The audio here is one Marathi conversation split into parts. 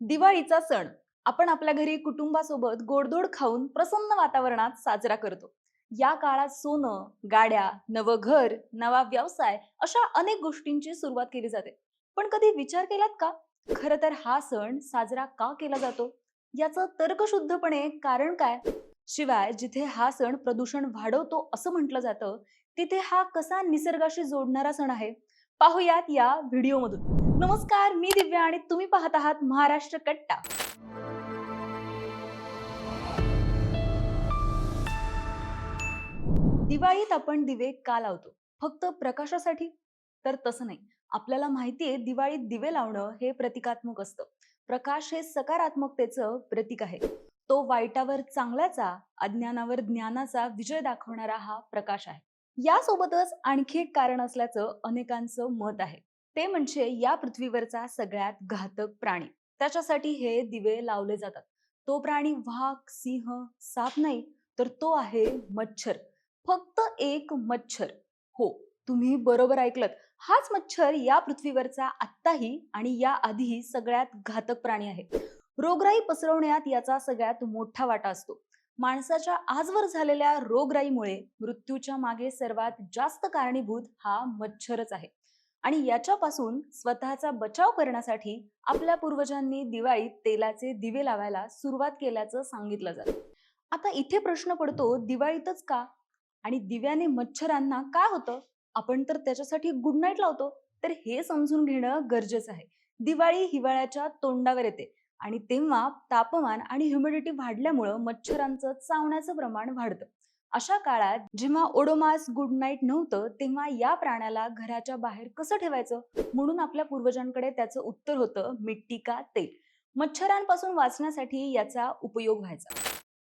दिवाळीचा सण आपण आपल्या घरी कुटुंबासोबत गोडधोड खाऊन प्रसन्न वातावरणात साजरा करतो. या काळात सोनं गाड्या नवं घर नवा व्यवसाय अशा अनेक गोष्टींची सुरुवात केली जाते. पण कधी विचार केलात का? खर तर हा सण साजरा का केला जातो? याचं तर्कशुद्धपणे कारण काय? शिवाय जिथे हा सण प्रदूषण वाढवतो असं म्हटलं जातं तिथे हा कसा निसर्गाशी जोडणारा सण आहे? पाहुयात या व्हिडिओमधून. नमस्कार मी दिव्या आणि तुम्ही पाहत आहात महाराष्ट्र कट्टा. दिवाळीत आपण दिवे का लावतो? फक्त प्रकाशासाठी? तर तसं नाही. आपल्याला माहितीये दिवाळीत दिवे लावणं हे प्रतिकात्मक असतं. प्रकाश हे सकारात्मकतेचं प्रतीक आहे. तो वाईटावर चांगल्याचा अज्ञानावर ज्ञानाचा विजय दाखवणारा हा प्रकाश आहे. यासोबतच आणखी एक कारण असल्याचं अनेकांचं मत आहे. ते म्हणजे या पृथ्वीवरचा सगळ्यात घातक प्राणी. त्याच्यासाठी हे दिवे लावले जातात. तो प्राणी वाघ सिंह साप नाही तर तो आहे मच्छर. फक्त एक मच्छर. हो तुम्ही बरोबर ऐकलत. हाच मच्छर या पृथ्वीवरचा आत्ताही आणि या आधीही सगळ्यात घातक प्राणी आहे. रोगराई पसरवण्यात याचा सगळ्यात मोठा वाटा असतो. माणसाच्या आजवर झालेल्या रोगराईमुळे मृत्यूच्या मागे सर्वात जास्त कारणीभूत हा मच्छरच आहे. आणि याच्यापासून स्वतःचा बचाव करण्यासाठी आपल्या पूर्वजांनी दिवाळीत तेलाचे दिवे लावायला सुरुवात केल्याचं सांगितलं जातं. आता इथे प्रश्न पडतो दिवाळीतच का? आणि दिव्याने मच्छरांना काय होतं? आपण तर त्याच्यासाठी गुड नाईट लावतो. तर हे समजून घेणं गरजेचं आहे. दिवाळी हिवाळ्याच्या तोंडावर येते. आणि तेव्हा तापमान आणि ह्युमिडिटी वाढल्यामुळं मच्छरांचं चावण्याचं प्रमाण वाढतं. अशा काळात जेव्हा ओडोमास गुड नाईट नव्हतं तेव्हा या प्राण्याला घराच्या बाहेर कसं ठेवायचं? म्हणून आपल्या पूर्वजांकडे त्याचं उत्तर होतं मिट्टी का तेल. मच्छरांपासून वाचण्यासाठी याचा उपयोग व्हायचा.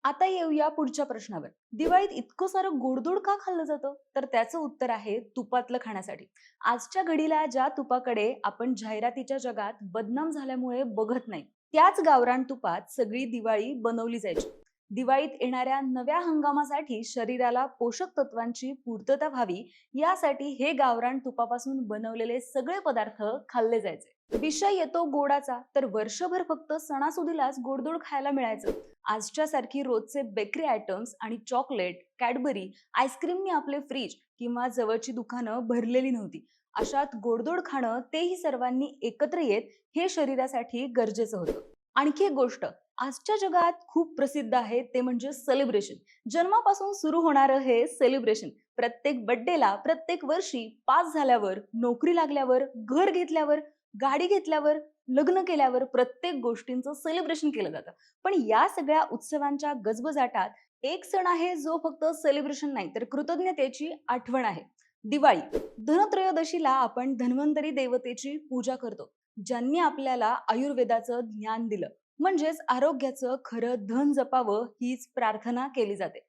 आता येऊया पुढच्या प्रश्नावर. दिवाळीत इतकं सारं गोडधोड का खाल्लं जातं? तर त्याचं उत्तर आहे तुपातलं खाण्यासाठी. आजच्या घडीला ज्या तुपाकडे आपण जाहिरातीच्या जगात बदनाम झाल्यामुळे बघत नाही. त्याच गावरान तुपात सगळी दिवाळी बनवली जायची. दिवाळीत येणाऱ्या नव्या हंगामासाठी शरीराला पोषक तत्वांची पूर्तता व्हावी यासाठी हे गावरान तुपापासून बनवलेले सगळे पदार्थ खाल्ले जायचे. विषय येतो गोडाचा तर वर्षभर फक्त सणासुदीलाच गोडधोड खायला मिळायचं. आजच्या सारखी रोजचे बेकरी आयटम्स आणि चॉकलेट कॅडबरी आईस्क्रीमनी आपले फ्रीज किंवा जवळची दुकानं भरलेली नव्हती. अशात गोडधोड खाणं तेही सर्वांनी एकत्र येत हे शरीरासाठी गरजेचं होतं. आणखी एक गोष्ट आजच्या जगात खूप प्रसिद्ध आहे ते म्हणजे सेलिब्रेशन जन्मापासून सुरू होणारं हे सेलिब्रेशन प्रत्येक बड्डेला प्रत्येक वर्षी पास झाल्यावर नोकरी लागल्यावर घर घेतल्यावर गाडी घेतल्यावर लग्न केल्यावर प्रत्येक गोष्टींचं सेलिब्रेशन केलं जातं. पण या सगळ्या उत्सवांच्या गजबजाटात एक सण आहे जो फक्त सेलिब्रेशन नाही तर कृतज्ञतेची आठवण आहे. दिवाळी. धनत्रयोदशीला आपण धन्वंतरी देवतेची पूजा करतो ज्यांनी आपल्याला आयुर्वेदाचं ज्ञान दिलं. म्हणजेच आरोग्याचं खरं धन जपावं हीच प्रार्थना केली जाते.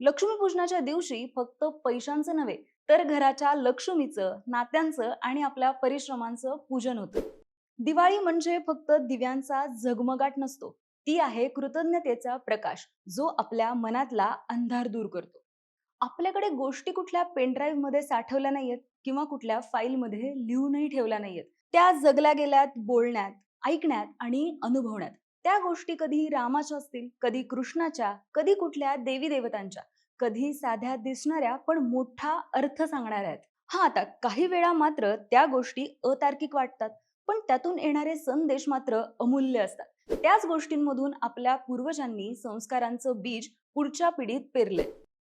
लक्ष्मीपूजनाच्या दिवशी फक्त पैशांचं नव्हे तर घराच्या लक्ष्मीचं नात्यांचं आणि आपल्या परिश्रमांचं पूजन होतं. दिवाळी म्हणजे फक्त दिव्यांचा झगमगाट नसतो. ती आहे कृतज्ञतेचा प्रकाश जो आपल्या मनातला अंधार दूर करतो. आपल्याकडे गोष्टी कुठल्या पेनड्राईव्हमध्ये साठवल्या नाहीयेत किंवा कुठल्या फाईलमध्ये लिहूनही ठेवल्या नाहीयेत. त्या जगल्या गेल्यात बोलण्यात ऐकण्यात आणि अनुभवण्यात. त्या गोष्टी कधी रामाच्या असतील कधी कृष्णाच्या कधी कुठल्या देवी देवतांच्या कधी साध्या दिसणाऱ्या पण मोठा अर्थ सांगणाऱ्या आहेत. हा आता काही वेळा मात्र त्या गोष्टी अतार्किक वाटतात पण त्यातून येणारे संदेश मात्र अमूल्य असतात. त्याच गोष्टींमधून आपल्या पूर्वजांनी संस्कारांचं बीज पुढच्या पिढीत पेरले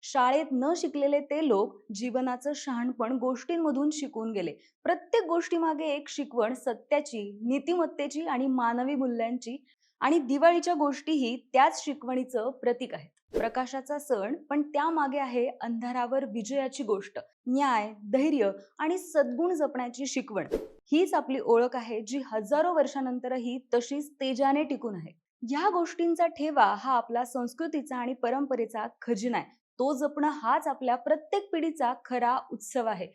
शाळेत न शिकलेले ते लोक जीवनाचं शहाणपण गोष्टींमधून शिकून गेले. प्रत्येक गोष्टीमागे एक शिकवण सत्याची नीतिमत्तेची आणि मानवी मूल्यांची आणि दिवाळीच्या गोष्टीही त्याच शिकवणीचं प्रतीक आहेत. प्रकाशाचा सण पण त्यामागे आहे अंधारावर विजयाची गोष्ट न्याय धैर्य आणि सद्गुण जपण्याची शिकवण. हीच आपली ओळख आहे जी हजारो वर्षानंतरही तशीच तेजाने टिकून आहे. या गोष्टींचा ठेवा हा आपला संस्कृतीचा आणि परंपरेचा खजिना आहे. तो जपणं हाच आपल्या प्रत्येक पिढीचा खरा उत्सव आहे.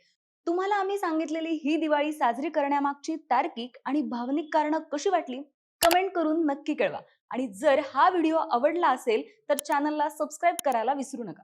तुम्हाला आम्ही सांगितलेली ही दिवाळी साजरी करण्यामागची तार्किक आणि भावनिक कारणं कशी वाटली? कमेंट करून नक्की कळवा. आणि जर हा व्हिडिओ आवडला असेल तर चॅनलला सबस्क्राईब करायला विसरू नका.